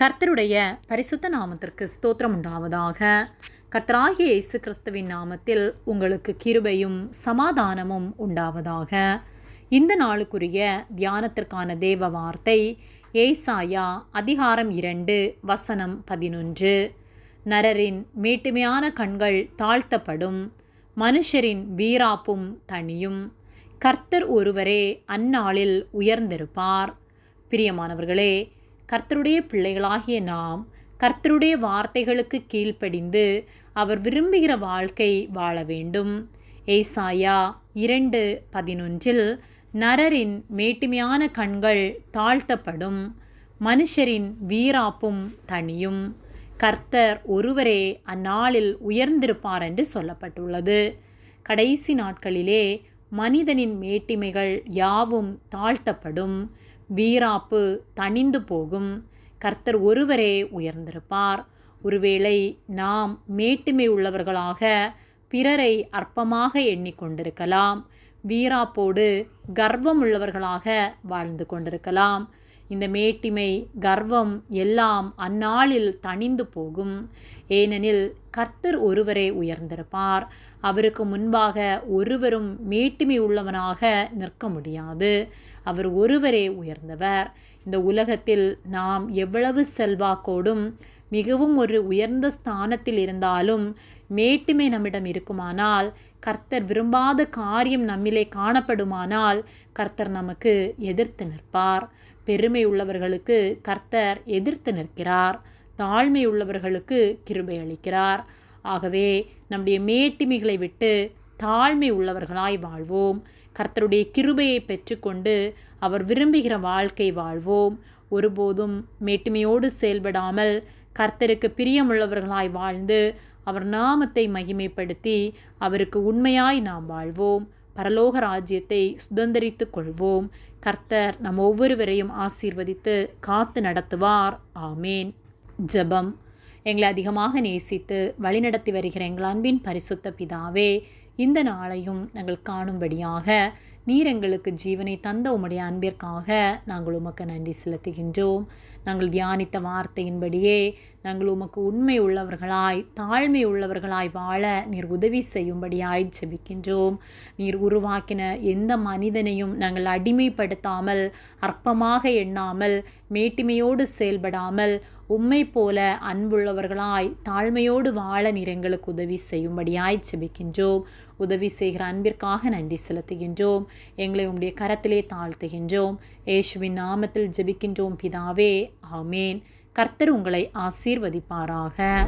கர்த்தருடைய பரிசுத்த நாமத்திற்கு ஸ்தோத்திரம் உண்டாவதாக. கர்த்தராகிய இயேசு கிறிஸ்துவின் நாமத்தில் உங்களுக்கு கிருபையும் சமாதானமும் உண்டாவதாக. இந்த நாளுக்குரிய தியானத்திற்கான தேவ வார்த்தை ஏசாயா அதிகாரம் இரண்டு வசனம் பதினொன்று. நரரின் மேட்டுமையான கண்கள் தாழ்த்தப்படும் மனுஷரின் வீராப்பும் தனியும் கர்த்தர் ஒருவரே அந்நாளில் உயர்ந்திருப்பார். பிரியமானவர்களே கர்த்தருடைய பிள்ளைகளாகிய நாம் கர்த்தருடைய வார்த்தைகளுக்கு கீழ்ப்படிந்து அவர் விரும்புகிற வாழ்க்கை வாழ வேண்டும். ஏசாயா இரண்டு பதினொன்றில் நரரின் மேட்டுமையான கண்கள் தாழ்த்தப்படும் மனுஷரின் வீராப்பும் தனியும் கர்த்தர் ஒருவரே அந்நாளில் உயர்ந்திருப்பார் என்று சொல்லப்பட்டுள்ளது. கடைசி நாட்களிலே மனிதனின் மேட்டிமைகள் யாவும் தாழ்த்தப்படும். வீராப்பு தணிந்து போகும். கர்த்தர் ஒருவரே உயர்ந்திருப்பார். ஒருவேளை நாம் மேட்டுமை உள்ளவர்களாக பிறரை அற்பமாக எண்ணிக்கொண்டிருக்கலாம் வீராப்போடு கர்வம் உள்ளவர்களாக வாழ்ந்து கொண்டிருக்கலாம். இந்த மேட்டிமை கர்வம் எல்லாம் அந்நாளில் தணிந்து போகும். ஏனெனில் கர்த்தர் ஒருவரே உயர்ந்திருப்பார். அவருக்கு முன்பாக ஒருவரும் மேட்டிமை உள்ளவனாக நிற்க முடியாது. அவர் ஒருவரே உயர்ந்தவர். இந்த உலகத்தில் நாம் எவ்வளவு செல்வாக்கோடும் மிகவும் ஒரு உயர்ந்த ஸ்தானத்தில் இருந்தாலும் மேட்டுமை நம்மிடம் இருக்குமானால் கர்த்தர் விரும்பாத காரியம் நம்மிலே காணப்படுமானால் கர்த்தர் நமக்கு எதிர்த்து நிற்பார். பெருமை உள்ளவர்களுக்கு கர்த்தர் எதிர்த்து நிற்கிறார். தாழ்மை உள்ளவர்களுக்கு கிருபை அளிக்கிறார். ஆகவே நம்முடைய மேட்டிமைகளை விட்டு தாழ்மை உள்ளவர்களாய் வாழ்வோம். கர்த்தருடைய கிருபையை பெற்றுக்கொண்டு அவர் விரும்புகிற வாழ்க்கை வாழ்வோம். ஒருபோதும் மேட்டுமையோடு செயல்படாமல் கர்த்தருக்கு பிரியமுள்ளவர்களாய் வாழ்ந்து அவர் நாமத்தை மகிமைப்படுத்தி அவருக்கு உண்மையாய் நாம் வாழ்வோம். பரலோக ராஜ்யத்தை சுதந்திரித்து கொள்வோம். கர்த்தர் நம் ஒவ்வொருவரையும் ஆசீர்வதித்து காத்து நடத்துவார். ஆமேன். ஜெபம். எங்களை அதிகமாக நேசித்து வழிநடத்தி வருகிற எங்கள் அன்பின் பரிசுத்த பிதாவே இந்த நாளையும் நாங்கள் காணும்படியாக நீர் எங்களுக்கு ஜீவனை தந்த உம்முடைய அன்பிற்காக நாங்கள் உமக்கு நன்றி செலுத்துகின்றோம். நாங்கள் தியானித்த வார்த்தையின்படியே நாங்கள் உமக்கு உண்மை உள்ளவர்களாய் தாழ்மை உள்ளவர்களாய் வாழ நீர் உதவி செய்யும்படியாய் ஜெபிக்கின்றோம். நீர் உருவாக்கின எந்த மனிதனையும் நாங்கள் அடிமைப்படுத்தாமல் அற்பமாக எண்ணாமல் மேட்டிமையோடு செயல்படாமல் உம்மை போல அன்புள்ளவர்களாய் தாழ்மையோடு வாழ நீர் எங்களுக்கு உதவி செய்யும்படியாய் ஜெபிக்கின்றோம். உதவி செய்கிற அன்பிற்காக நன்றி செலுத்துகின்றோம். எங்களை உம்முடைய கரத்திலே தாழ்த்துகின்றோம். ஏசுவின் நாமத்தில் ஜெபிக்கின்றோம் பிதாவே. ஆமேன். கர்த்தர் உங்களை ஆசீர்வதிப்பாராக.